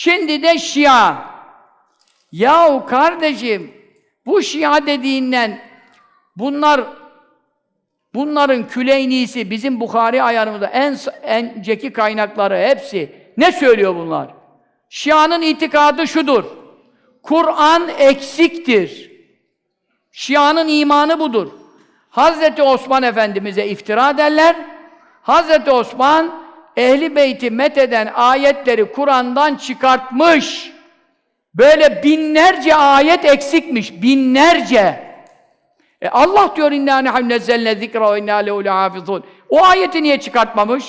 Şimdi de Şia. Yahu kardeşim, bu Şia dediğinden bunlar bunların küleynisi bizim Bukhari ayarımızda en enceki kaynakları hepsi ne söylüyor bunlar? Şia'nın itikadı şudur. Kur'an eksiktir. Şia'nın imanı budur. Hazreti Osman Efendimiz'e iftira derler. Hazreti Osman ehli beyti metheden ayetleri Kur'an'dan çıkartmış. Böyle binlerce ayet eksikmiş. Binlerce. E Allah diyor inna nehum nezzelne zikra ve inna lehu. O ayeti niye çıkartmamış?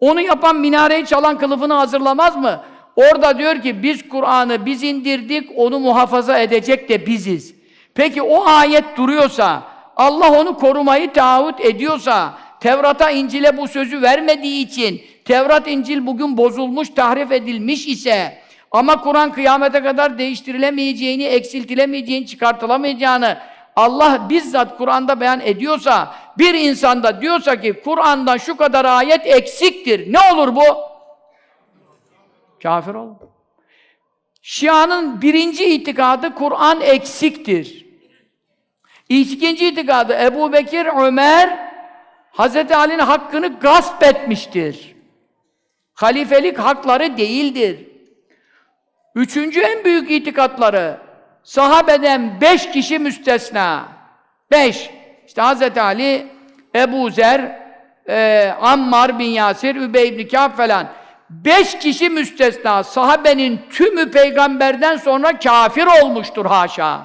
Onu yapan minareyi çalan kılıfını hazırlamaz mı? Orada diyor ki biz Kur'an'ı biz indirdik, onu muhafaza edecek de biziz. Peki o ayet duruyorsa, Allah onu korumayı taahhüt ediyorsa, Tevrat'a, İncil'e bu sözü vermediği için, Tevrat, İncil bugün bozulmuş, tahrif edilmiş ise, ama Kur'an kıyamete kadar değiştirilemeyeceğini, eksiltilemeyeceğini, çıkartılamayacağını Allah bizzat Kur'an'da beyan ediyorsa, bir insanda diyorsa ki Kur'an'dan şu kadar ayet eksiktir. Ne olur bu? Kafir olur. Şia'nın birinci itikadı Kur'an eksiktir. İkinci itikadı Ebu Bekir, Ömer, Hazreti Ali'nin hakkını gasp etmiştir. Halifelik hakları değildir. Üçüncü en büyük itikatları sahabeden beş kişi müstesna. Beş. İşte Hazreti Ali, Ebu Zer, e, Ammar bin Yasir, Übey ibn Kâb falan. Beş kişi müstesna. Sahabenin tümü peygamberden sonra kafir olmuştur haşa.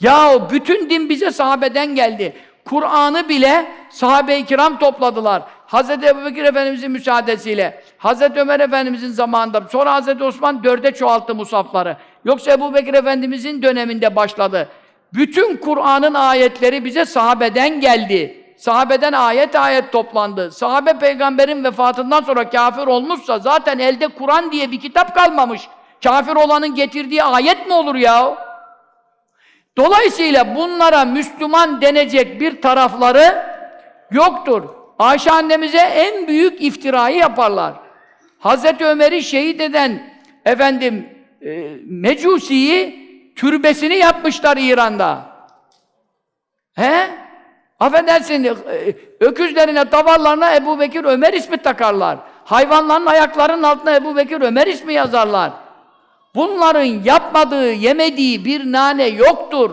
Ya bütün din bize sahabeden geldi. Kur'an'ı bile sahabe-i kiram topladılar. Hz. Ebubekir Efendimizin müsaadesiyle, Hz. Ömer Efendimizin zamanında, sonra Hz. Osman dörde çoğalttı musafları. Yoksa Ebu Bekir Efendimizin döneminde başladı. Bütün Kur'an'ın ayetleri bize sahabeden geldi. Sahabeden ayet ayet toplandı. Sahabe peygamberin vefatından sonra kafir olmuşsa zaten elde Kur'an diye bir kitap kalmamış. Kafir olanın getirdiği ayet mi olur ya? Dolayısıyla bunlara Müslüman denecek bir tarafları yoktur. Ayşe annemize en büyük iftirayı yaparlar. Hazreti Ömer'i şehit eden efendim e, Mecusi'yi türbesini yapmışlar İran'da. He? Affedersin, e, öküzlerine, davarlarına Ebu Bekir Ömer ismi takarlar. Hayvanların ayaklarının altına Ebu Bekir Ömer ismi yazarlar. Bunların yapmadığı, yemediği bir nane yoktur.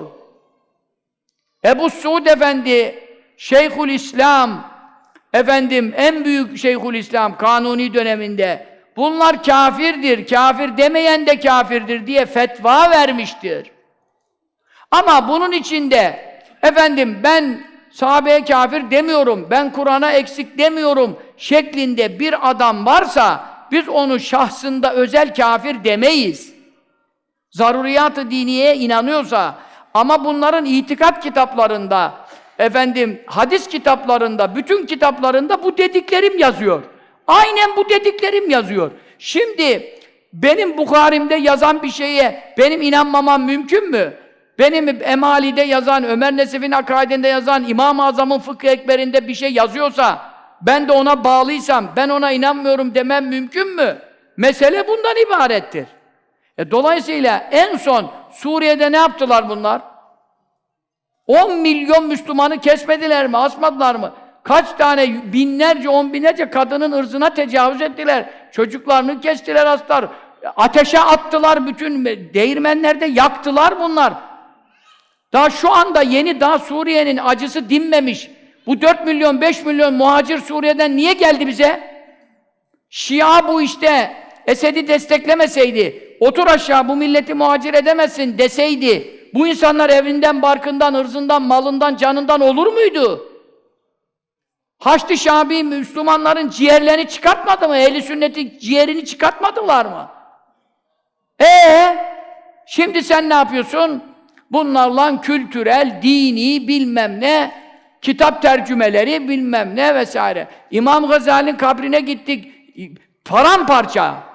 Ebu Suud Efendi, Şeyhül İslam, efendim en büyük Şeyhül İslam Kanuni döneminde bunlar kafirdir, kafir demeyen de kafirdir diye fetva vermiştir. Ama bunun içinde efendim ben sahabeye kafir demiyorum, ben Kur'an'a eksik demiyorum şeklinde bir adam varsa biz onu şahsında özel kafir demeyiz. Zaruriyat-ı diniye inanıyorsa ama bunların itikat kitaplarında efendim hadis kitaplarında, bütün kitaplarında bu dediklerim yazıyor. Aynen bu dediklerim yazıyor. Şimdi benim Bukhari'mde yazan bir şeye benim inanmamam mümkün mü? Benim Emali'de yazan, Ömer Nesef'in akaidinde yazan, İmam-ı Azam'ın fıkıh ekberinde bir şey yazıyorsa, ben de ona bağlıysam, ben ona inanmıyorum demem mümkün mü? Mesele bundan ibarettir. E, dolayısıyla en son Suriye'de ne yaptılar bunlar? 10 milyon Müslümanı kesmediler mi, asmadılar mı? Kaç tane, binlerce, on binlerce kadının ırzına tecavüz ettiler. Çocuklarını kestiler aslar. Ateşe attılar bütün değirmenlerde yaktılar bunlar. Daha şu anda yeni daha Suriye'nin acısı dinmemiş. Bu 4 milyon, 5 milyon muhacir Suriye'den niye geldi bize? Şia bu işte Esed'i desteklemeseydi, otur aşağı bu milleti muhacir edemezsin deseydi, bu insanlar evinden, barkından, ırzından, malından, canından olur muydu? Haçlı Şabi Müslümanların ciğerlerini çıkartmadı mı? Ehli sünnetin ciğerini çıkartmadılar mı? Ee, şimdi sen ne yapıyorsun? Bunlarla kültürel, dini, bilmem ne, kitap tercümeleri, bilmem ne vesaire. İmam Gazali'nin kabrine gittik, paramparça.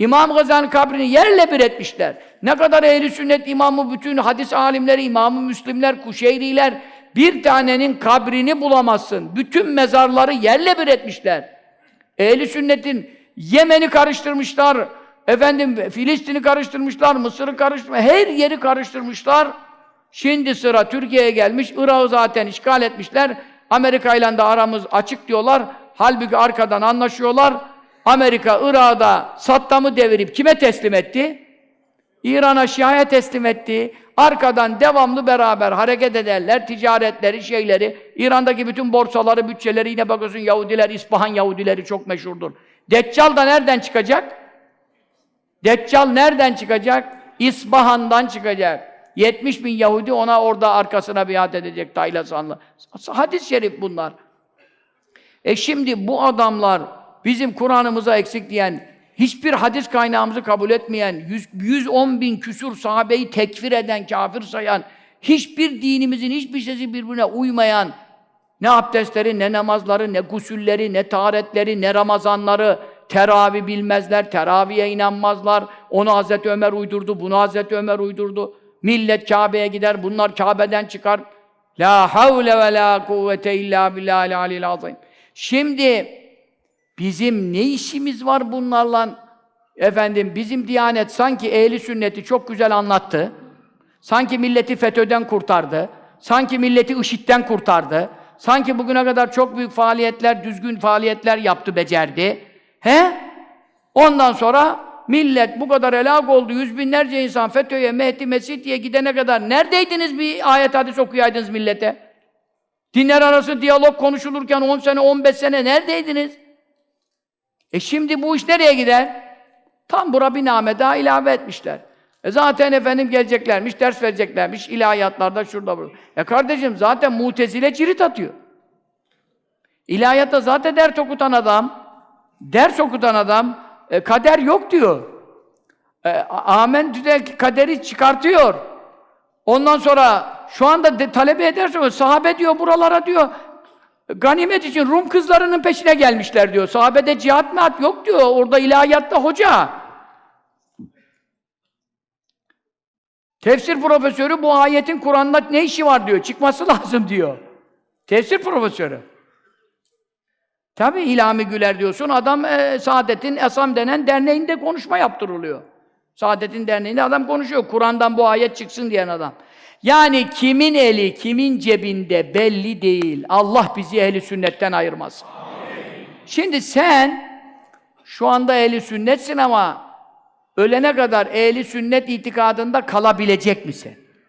İmam Gazali'nin kabrini yerle bir etmişler. Ne kadar ehli sünnet imamı, bütün hadis alimleri, imamı müslimler, kuşeyriler, bir tanenin kabrini bulamazsın. Bütün mezarları yerle bir etmişler. Ehli sünnetin Yemen'i karıştırmışlar, Efendim Filistin'i karıştırmışlar, Mısır'ı karıştırmışlar, her yeri karıştırmışlar. Şimdi sıra Türkiye'ye gelmiş, Irak'ı zaten işgal etmişler. Amerika ile de aramız açık diyorlar. Halbuki arkadan anlaşıyorlar. Amerika Irak'ı da Saddam'ı devirip kime teslim etti? İran'a Şia'ya teslim etti. Arkadan devamlı beraber hareket ederler. Ticaretleri, şeyleri. İran'daki bütün borsaları, bütçeleri yine bakıyorsun Yahudiler, İspahan Yahudileri çok meşhurdur. Deccal da nereden çıkacak? Deccal nereden çıkacak? İspahan'dan çıkacak. 70 bin Yahudi ona orada arkasına biat edecek Taylasanlı. Hadis-i şerif bunlar. E şimdi bu adamlar bizim Kur'an'ımıza eksik diyen, hiçbir hadis kaynağımızı kabul etmeyen, 100, 110 bin küsur sahabeyi tekfir eden, kafir sayan, hiçbir dinimizin hiçbir şeysi birbirine uymayan, ne abdestleri, ne namazları, ne gusülleri, ne taharetleri, ne ramazanları, teravih bilmezler, teraviye inanmazlar. Onu Hazreti Ömer uydurdu, bunu Hazreti Ömer uydurdu. Millet Kabe'ye gider, bunlar Kabe'den çıkar. La havle ve la kuvvete illa billahil alil azim. Şimdi bizim ne işimiz var bunlarla? Efendim bizim Diyanet sanki ehli sünneti çok güzel anlattı. Sanki milleti FETÖ'den kurtardı. Sanki milleti IŞİD'den kurtardı. Sanki bugüne kadar çok büyük faaliyetler, düzgün faaliyetler yaptı, becerdi. He? Ondan sonra millet bu kadar helak oldu. Yüz binlerce insan FETÖ'ye, Mehdi, Mesih diye gidene kadar neredeydiniz bir ayet hadis okuyaydınız millete? Dinler arası diyalog konuşulurken 10 sene, 15 sene neredeydiniz? E şimdi bu iş nereye gider? Tam bura bir name daha ilave etmişler. E zaten efendim geleceklermiş, ders vereceklermiş, ilahiyatlarda şurada burada. E kardeşim zaten mutezile cirit atıyor. İlahiyatta zaten ders okutan adam, ders okutan adam, e, kader yok diyor. E, Amentü'de kaderi çıkartıyor. Ondan sonra şu anda de, talebe ederse sahabe diyor buralara diyor ganimet için Rum kızlarının peşine gelmişler diyor. Sahabede cihat mehat yok diyor. Orada ilahiyatta hoca. Tefsir profesörü bu ayetin Kur'an'da ne işi var diyor. Çıkması lazım diyor. Tefsir profesörü. Tabi İlhami Güler diyorsun, adam e, Saadet'in Esam denen derneğinde konuşma yaptırılıyor. Saadet'in derneğinde adam konuşuyor. Kur'an'dan bu ayet çıksın diyen adam. Yani kimin eli, kimin cebinde belli değil. Allah bizi ehli sünnetten ayırmasın. Şimdi sen şu anda ehli sünnetsin ama ölene kadar ehli sünnet itikadında kalabilecek misin?